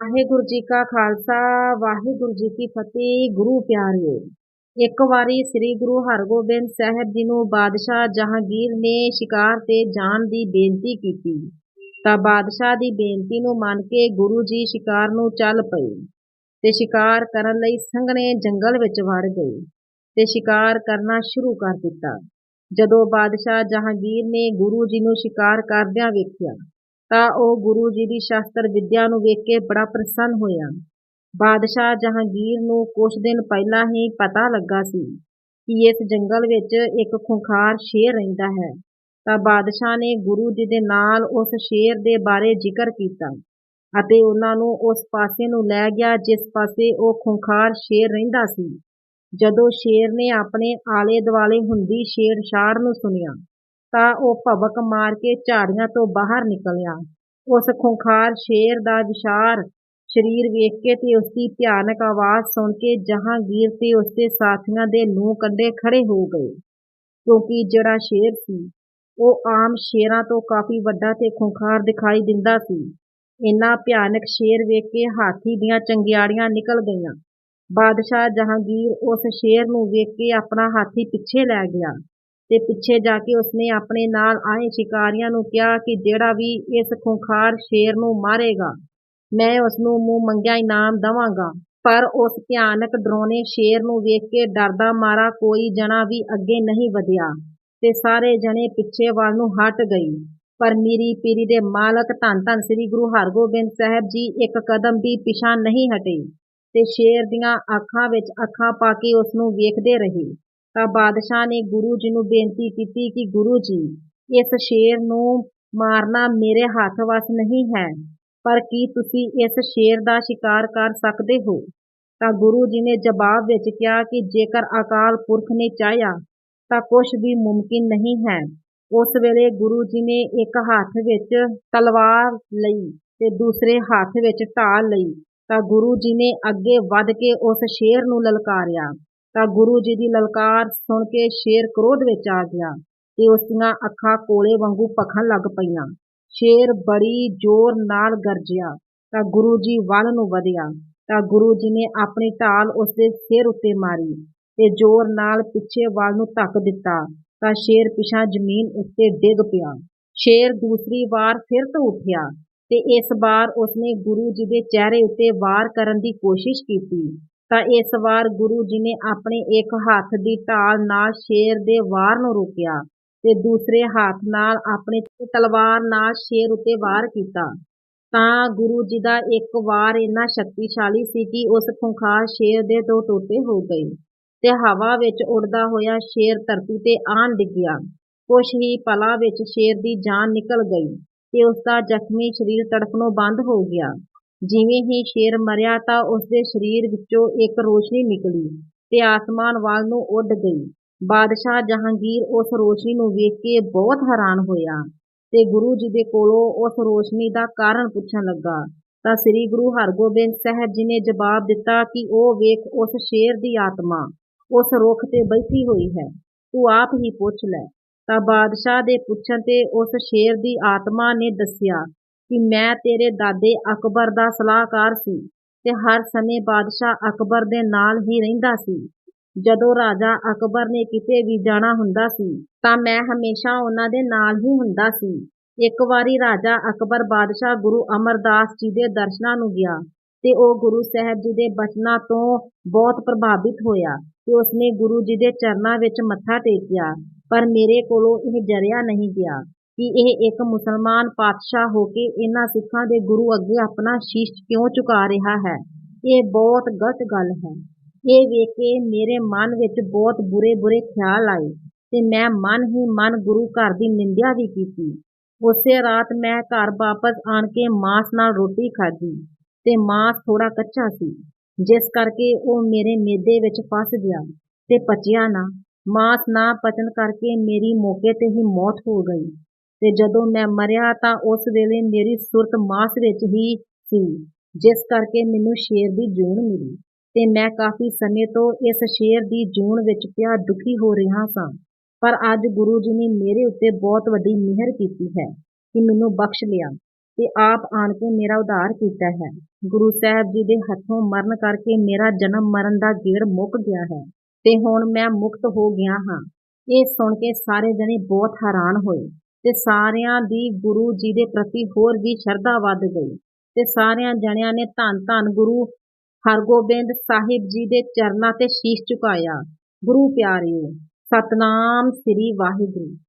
ਵਾਹਿਗੁਰੂ ਜੀ ਕਾ ਖਾਲਸਾ, ਵਾਹਿਗੁਰੂ ਜੀ ਕੀ ਫਤਿਹ, ਗੁਰੂ ਪਿਆਰਿਓ। ਇੱਕ ਵਾਰੀ ਸ੍ਰੀ ਗੁਰੂ ਹਰਗੋਬਿੰਦ ਸਾਹਿਬ ਜੀ ਨੂੰ ਬਾਦਸ਼ਾਹ ਜਹਾਂਗੀਰ ਨੇ ਸ਼ਿਕਾਰ ਤੇ ਜਾਣ ਦੀ ਬੇਨਤੀ ਕੀਤੀ। ਤਾਂ ਬਾਦਸ਼ਾਹ ਦੀ ਬੇਨਤੀ ਨੂੰ ਮੰਨ ਕੇ ਗੁਰੂ ਜੀ ਸ਼ਿਕਾਰ ਨੂੰ ਚੱਲ ਪਏ ਤੇ ਸ਼ਿਕਾਰ ਕਰਨ ਲਈ ਸੰਘਣੇ ਜੰਗਲ ਵਿੱਚ ਵੜ ਗਏ ਤੇ ਸ਼ਿਕਾਰ ਕਰਨਾ ਸ਼ੁਰੂ ਕਰ ਦਿੱਤਾ। ਜਦੋਂ ਬਾਦਸ਼ਾਹ ਜਹਾਂਗੀਰ ਨੇ ਗੁਰੂ ਜੀ ਨੂੰ ਸ਼ਿਕਾਰ ਕਰਦਿਆਂ ਵੇਖਿਆ ਤਾਂ ਉਹ ਗੁਰੂ ਜੀ ਦੀ ਸ਼ਾਸਤਰ ਵਿੱਦਿਆ ਨੂੰ ਵੇਖ ਕੇ ਬੜਾ ਪ੍ਰਸੰਨ ਹੋਇਆ। ਬਾਦਸ਼ਾਹ ਜਹਾਂਗੀਰ ਨੂੰ ਕੁਝ ਦਿਨ ਪਹਿਲਾਂ ਹੀ ਪਤਾ ਲੱਗਾ ਸੀ ਕਿ ਇਸ ਜੰਗਲ ਵਿੱਚ ਇੱਕ ਖੁੰਖਾਰ ਸ਼ੇਰ ਰਹਿੰਦਾ ਹੈ। ਤਾਂ ਬਾਦਸ਼ਾਹ ਨੇ ਗੁਰੂ ਜੀ ਦੇ ਨਾਲ ਉਸ ਸ਼ੇਰ ਦੇ ਬਾਰੇ ਜ਼ਿਕਰ ਕੀਤਾ ਅਤੇ ਉਹਨਾਂ ਨੂੰ ਉਸ ਪਾਸੇ ਨੂੰ ਲੈ ਗਿਆ ਜਿਸ ਪਾਸੇ ਉਹ ਖੁੰਖਾਰ ਸ਼ੇਰ ਰਹਿੰਦਾ ਸੀ। ਜਦੋਂ ਸ਼ੇਰ ਨੇ ਆਪਣੇ ਆਲੇ ਦੁਆਲੇ ਹੁੰਦੀ ਛੇੜਛਾੜ ਨੂੰ ਸੁਣਿਆ ਤਾਂ ਉਹ ਭਬਕ ਮਾਰ ਕੇ ਝਾੜੀਆਂ ਤੋਂ ਬਾਹਰ ਨਿਕਲਿਆ। ਉਸ ਖੁੰਖਾਰ ਸ਼ੇਰ ਦਾ ਵਿਸ਼ਾਰ ਸਰੀਰ ਵੇਖ ਕੇ ਤੇ ਉਸਦੀ ਭਿਆਨਕ ਆਵਾਜ਼ ਸੁਣ ਕੇ ਜਹਾਂਗੀਰ ਤੇ ਉਸਦੇ ਸਾਥੀਆਂ ਦੇ ਲੂੰ ਕੰਡੇ ਖੜੇ ਹੋ ਗਏ। ਕਿਉਂਕਿ ਜਿਹੜਾ ਸ਼ੇਰ ਸੀ, ਉਹ ਆਮ ਸ਼ੇਰਾਂ ਤੋਂ ਕਾਫੀ ਵੱਡਾ ਤੇ ਖੁੰਖਾਰ ਦਿਖਾਈ ਦਿੰਦਾ ਸੀ। ਇੰਨਾ ਭਿਆਨਕ ਸ਼ੇਰ ਵੇਖ ਕੇ ਹਾਥੀ ਦੀਆਂ ਚੰਗਿਆੜੀਆਂ ਨਿਕਲ ਗਈਆਂ। ਬਾਦਸ਼ਾਹ ਜਹਾਂਗੀਰ ਉਸ ਸ਼ੇਰ ਨੂੰ ਵੇਖ ਕੇ ਆਪਣਾ ਹਾਥੀ ਪਿੱਛੇ ਲੈ ਗਿਆ। ਤੇ ਪਿੱਛੇ ਜਾ ਕੇ ਉਸਨੇ ਆਪਣੇ ਨਾਲ ਆਏ ਸ਼ਿਕਾਰੀਆਂ ਨੂੰ ਕਿਹਾ ਕਿ ਜਿਹੜਾ ਵੀ ਇਸ ਖੁੰਖਾਰ ਸ਼ੇਰ ਨੂੰ ਮਾਰੇਗਾ, ਮੈਂ ਉਸ ਨੂੰ ਮੂੰਹ ਮੰਗਿਆ ਇਨਾਮ ਦਵਾਂਗਾ। ਪਰ ਉਸ ਭਿਆਨਕ ਡਰਾਉਣੇ ਸ਼ੇਰ ਨੂੰ ਵੇਖ ਕੇ ਡਰਦਾ ਮਾਰਾ ਕੋਈ ਜਣਾ ਵੀ ਅੱਗੇ ਨਹੀਂ ਵਧਿਆ ਤੇ ਸਾਰੇ ਜਣੇ ਪਿੱਛੇ ਵੱਲ ਨੂੰ ਹਟ ਗਏ। ਪਰ ਮੀਰੀ ਪੀਰੀ ਦੇ ਮਾਲਕ ਧੰਨ ਧੰਨ ਸ੍ਰੀ ਗੁਰੂ ਹਰਗੋਬਿੰਦ ਸਾਹਿਬ ਜੀ ਇੱਕ ਕਦਮ ਵੀ ਪਿਛਾ ਨਹੀਂ ਹਟੇ ਤੇ ਸ਼ੇਰ ਦੀਆਂ ਅੱਖਾਂ ਵਿੱਚ ਅੱਖਾਂ ਪਾ ਕੇ ਉਸ ਨੂੰ ਵੇਖਦੇ ਰਹੇ। ਤਾਂ ਬਾਦਸ਼ਾਹ ਨੇ ਗੁਰੂ ਜੀ ਨੂੰ ਬੇਨਤੀ ਕੀਤੀ ਕਿ ਗੁਰੂ ਜੀ, ਇਸ ਸ਼ੇਰ ਨੂੰ ਮਾਰਨਾ ਮੇਰੇ ਹੱਥ ਵਸ ਨਹੀਂ ਹੈ, ਪਰ ਕੀ ਤੁਸੀਂ ਇਸ ਸ਼ੇਰ ਦਾ ਸ਼ਿਕਾਰ ਕਰ ਸਕਦੇ ਹੋ? ਤਾਂ ਗੁਰੂ ਜੀ ਨੇ ਜਵਾਬ ਵਿੱਚ ਕਿਹਾ ਕਿ ਜੇਕਰ ਅਕਾਲ ਪੁਰਖ ਨੇ ਚਾਹਿਆ, ਤਾਂ ਕੁਝ ਵੀ ਮੁਮਕਿਨ ਨਹੀਂ ਹੈ। ਉਸ ਵੇਲੇ ਗੁਰੂ ਜੀ ਨੇ ਇੱਕ ਹੱਥ ਵਿੱਚ ਤਲਵਾਰ ਲਈ ਤੇ ਦੂਸਰੇ ਹੱਥ ਵਿੱਚ ਢਾਲ ਲਈ, ਤਾਂ ਗੁਰੂ ਜੀ ਨੇ ਅੱਗੇ ਵੱਧ ਕੇ ਉਸ ਸ਼ੇਰ ਨੂੰ ਲਲਕਾਰਿਆ। ਤਾਂ ਗੁਰੂ ਜੀ ਦੀ ਲਲਕਾਰ ਸੁਣ ਕੇ ਸ਼ੇਰ ਕ੍ਰੋਧ ਵਿੱਚ ਆ ਗਿਆ ਤੇ ਉਸ ਦੀਆਂ ਅੱਖਾਂ ਕੋਲੇ ਵਾਂਗੂ ਭਖਣ ਲੱਗ ਪਈਆਂ। ਸ਼ੇਰ ਬੜੀ ਜ਼ੋਰ ਨਾਲ ਗਰਜਿਆ, ਤਾਂ ਗੁਰੂ ਜੀ ਵੱਲ ਨੂੰ ਵਧਿਆ। ਤਾਂ ਗੁਰੂ ਜੀ ਨੇ ਆਪਣੀ ਢਾਲ ਉਸ ਦੇ ਸਿਰ ਉੱਤੇ ਮਾਰੀ ਤੇ ਜ਼ੋਰ ਨਾਲ ਪਿੱਛੇ ਵੱਲ ਨੂੰ ਧੱਕ ਦਿੱਤਾ, ਤਾਂ ਸ਼ੇਰ ਪਿਛਾਂ ਜ਼ਮੀਨ ਉੱਤੇ ਡਿੱਗ ਪਿਆ। ਸ਼ੇਰ ਦੂਸਰੀ ਵਾਰ ਫਿਰ ਤੋਂ ਉੱਠਿਆ ਤੇ ਇਸ ਵਾਰ ਉਸਨੇ ਗੁਰੂ ਜੀ ਦੇ ਚਿਹਰੇ ਉੱਤੇ ਵਾਰ ਕਰਨ ਦੀ ਕੋਸ਼ਿਸ਼ ਕੀਤੀ। ਤਾਂ ਇਸ ਵਾਰ ਗੁਰੂ ਜੀ ਨੇ ਆਪਣੇ ਇੱਕ ਹੱਥ ਦੀ ਢਾਲ ਨਾਲ ਸ਼ੇਰ ਦੇ ਵਾਰ ਨੂੰ ਰੋਕਿਆ ਤੇ ਦੂਸਰੇ ਹੱਥ ਨਾਲ ਆਪਣੇ ਤਲਵਾਰ ਨਾਲ ਸ਼ੇਰ ਉੱਤੇ ਵਾਰ ਕੀਤਾ। ਤਾਂ ਗੁਰੂ ਜੀ ਦਾ ਇੱਕ ਵਾਰ ਇੰਨਾ ਸ਼ਕਤੀਸ਼ਾਲੀ ਸੀ ਕਿ ਉਸ ਖੁੰਖਾਰ ਸ਼ੇਰ ਦੇ ਦੋ ਟੋਟੇ ਹੋ ਗਏ ਤੇ ਹਵਾ ਵਿੱਚ ਉੱਡਦਾ ਹੋਇਆ ਸ਼ੇਰ ਧਰਤੀ ਤੇ ਆਣ ਡਿੱਗਿਆ। ਕੁਛ ਹੀ ਪਲਾਂ ਵਿੱਚ ਸ਼ੇਰ ਦੀ ਜਾਨ ਨਿਕਲ ਗਈ ਤੇ ਉਸ ਦਾ ਜ਼ਖਮੀ ਸਰੀਰ ਤੜਫਣੋਂ ਬੰਦ ਹੋ ਗਿਆ। ਜਿਵੇਂ ਹੀ ਸ਼ੇਰ ਮਰਿਆ ਤਾਂ ਉਸਦੇ ਸਰੀਰ ਵਿੱਚੋਂ ਇੱਕ ਰੋਸ਼ਨੀ ਨਿਕਲੀ ਤੇ ਆਸਮਾਨ ਵੱਲ ਨੂੰ ਉੱਡ ਗਈ। ਬਾਦਸ਼ਾਹ ਜਹਾਂਗੀਰ ਉਸ ਰੋਸ਼ਨੀ ਨੂੰ ਵੇਖ ਕੇ ਬਹੁਤ ਹੈਰਾਨ ਹੋਇਆ ਤੇ ਗੁਰੂ ਜੀ ਦੇ ਕੋਲੋਂ ਉਸ ਰੋਸ਼ਨੀ ਦਾ ਕਾਰਨ ਪੁੱਛਣ ਲੱਗਾ। ਤਾਂ ਸ੍ਰੀ ਗੁਰੂ ਹਰਗੋਬਿੰਦ ਸਾਹਿਬ ਜੀ ਨੇ ਜਵਾਬ ਦਿੱਤਾ ਕਿ ਉਹ ਵੇਖ ਉਸ ਸ਼ੇਰ ਦੀ ਆਤਮਾ ਉਸ ਰੁੱਖ ਤੇ ਬੈਠੀ ਹੋਈ ਹੈ, ਤੂੰ ਆਪ ਹੀ ਪੁੱਛ ਲੈ। ਤਾਂ ਬਾਦਸ਼ਾਹ ਦੇ ਪੁੱਛਣ ਤੇ ਉਸ ਸ਼ੇਰ ਦੀ ਆਤਮਾ ਨੇ ਦੱਸਿਆ ਕਿ ਮੈਂ ਤੇਰੇ ਦਾਦੇ ਅਕਬਰ ਦਾ ਸਲਾਹਕਾਰ ਸੀ ਤੇ ਹਰ ਸਮੇਂ ਬਾਦਸ਼ਾਹ ਅਕਬਰ ਦੇ ਨਾਲ ਹੀ ਰਹਿੰਦਾ ਸੀ। ਜਦੋਂ ਰਾਜਾ ਅਕਬਰ ਨੇ ਕਿਤੇ ਵੀ ਜਾਣਾ ਹੁੰਦਾ ਸੀ, ਤਾਂ ਮੈਂ ਹਮੇਸ਼ਾ ਉਹਨਾਂ ਦੇ ਨਾਲ ਹੀ ਹੁੰਦਾ ਸੀ। ਇੱਕ ਵਾਰੀ ਰਾਜਾ ਅਕਬਰ ਬਾਦਸ਼ਾਹ ਗੁਰੂ ਅਮਰਦਾਸ ਜੀ ਦੇ ਦਰਸ਼ਨਾਂ ਨੂੰ ਗਿਆ ਤੇ ਉਹ ਗੁਰੂ ਸਾਹਿਬ ਜੀ ਦੇ ਬਚਨਾਂ ਤੋਂ ਬਹੁਤ ਪ੍ਰਭਾਵਿਤ ਹੋਇਆ ਤੇ ਉਸਨੇ ਗੁਰੂ ਜੀ ਦੇ ਚਰਨਾਂ ਵਿੱਚ ਮੱਥਾ ਟੇਕਿਆ, ਪਰ ਮੇਰੇ ਕੋਲੋਂ ਇਹ ਜਰਿਆ ਨਹੀਂ ਗਿਆ। ਕਿ ਇਹ ਇੱਕ ਮੁਸਲਮਾਨ ਪਾਤਸ਼ਾਹ ਹੋ ਕੇ ਇਹਨਾਂ ਸਿੱਖਾਂ ਦੇ ਗੁਰੂ ਅੱਗੇ ਆਪਣਾ ਸ਼ੀਸ਼ ਕਿਉਂ ਝੁਕਾ ਰਿਹਾ ਹੈ? ਇਹ ਬਹੁਤ ਗਲਤ ਗੱਲ ਹੈ। ਇਹ ਵੇਖ ਕੇ ਮੇਰੇ ਮਨ ਵਿੱਚ ਬਹੁਤ ਬੁਰੇ ਬੁਰੇ ਖਿਆਲ ਆਏ ਤੇ ਮੈਂ ਮਨ ਹੀ ਮਨ ਗੁਰੂ ਘਰ ਦੀ ਨਿੰਦਿਆ ਵੀ ਕੀਤੀ। ਉਸੇ ਰਾਤ ਮੈਂ ਘਰ ਵਾਪਸ ਆਣ ਕੇ ਮਾਸ ਨਾਲ ਰੋਟੀ ਖਾਧੀ ਤੇ ਮਾਸ ਥੋੜਾ ਕੱਚਾ ਸੀ, ਜਿਸ ਕਰਕੇ ਉਹ ਮੇਰੇ ਮੇਦੇ ਵਿੱਚ ਫਸ ਗਿਆ ਤੇ ਪਚਿਆ ਨਾ। ਮਾਸ ਨਾ ਪਚਣ ਕਰਕੇ ਮੇਰੀ ਮੌਕੇ ਤੇ ਹੀ ਮੌਤ ਹੋ ਗਈ। ਤੇ ਜਦੋਂ ਮੈਂ ਮਰਿਆ ਤਾਂ ਉਸ ਵੇਲੇ ਮੇਰੀ ਸੁਰਤ ਮਾਸ ਵਿੱਚ ਹੀ ਸੀ, ਜਿਸ ਕਰਕੇ ਮੈਨੂੰ ਸ਼ੇਰ ਦੀ ਜੂਨ ਮਿਲੀ ਤੇ ਮੈਂ ਕਾਫੀ ਸਮੇਂ ਤੋਂ ਇਸ ਸ਼ੇਰ ਦੀ ਜੂਣ ਵਿੱਚ ਪਿਆ ਦੁਖੀ ਹੋ ਰਿਹਾ ਸਾਂ। ਪਰ ਅੱਜ ਗੁਰੂ ਜੀ ਨੇ ਮੇਰੇ ਉੱਤੇ ਬਹੁਤ ਵੱਡੀ ਮਿਹਰ ਕੀਤੀ ਹੈ ਕਿ ਮੈਨੂੰ ਬਖਸ਼ ਲਿਆ ਤੇ ਆਪ ਆਣ ਕੇ ਮੇਰਾ ਉਧਾਰ ਕੀਤਾ ਹੈ। ਗੁਰੂ ਸਾਹਿਬ ਜੀ ਦੇ ਹੱਥੋਂ ਮਰਨ ਕਰਕੇ ਮੇਰਾ ਜਨਮ ਮਰਨ ਦਾ ਗੇੜ ਮੁੱਕ ਗਿਆ ਹੈ ਤੇ ਹੁਣ ਮੈਂ ਮੁਕਤ ਹੋ ਗਿਆ ਹਾਂ। ਇਹ ਸੁਣ ਕੇ ਸਾਰੇ ਜਣੇ ਬਹੁਤ ਹੈਰਾਨ ਹੋਏ। ਤੇ ਸਾਰਿਆਂ ਦੀ ਗੁਰੂ ਜੀ ਦੇ ਪ੍ਰਤੀ ਹੋਰ ਵੀ ਸ਼ਰਧਾ ਵੱਧ ਗਈ। ਤੇ ਸਾਰਿਆਂ ਜਣਿਆਂ ਨੇ ਧੰਨ ਧੰਨ ਗੁਰੂ ਹਰਗੋਬਿੰਦ ਸਾਹਿਬ ਜੀ ਦੇ ਚਰਨਾਂ ਤੇ ਸ਼ੀਸ਼ ਝੁਕਾਇਆ। ਗੁਰੂ ਪਿਆਰਿਓ, ਸਤਨਾਮ ਸ੍ਰੀ ਵਾਹਿਗੁਰੂ।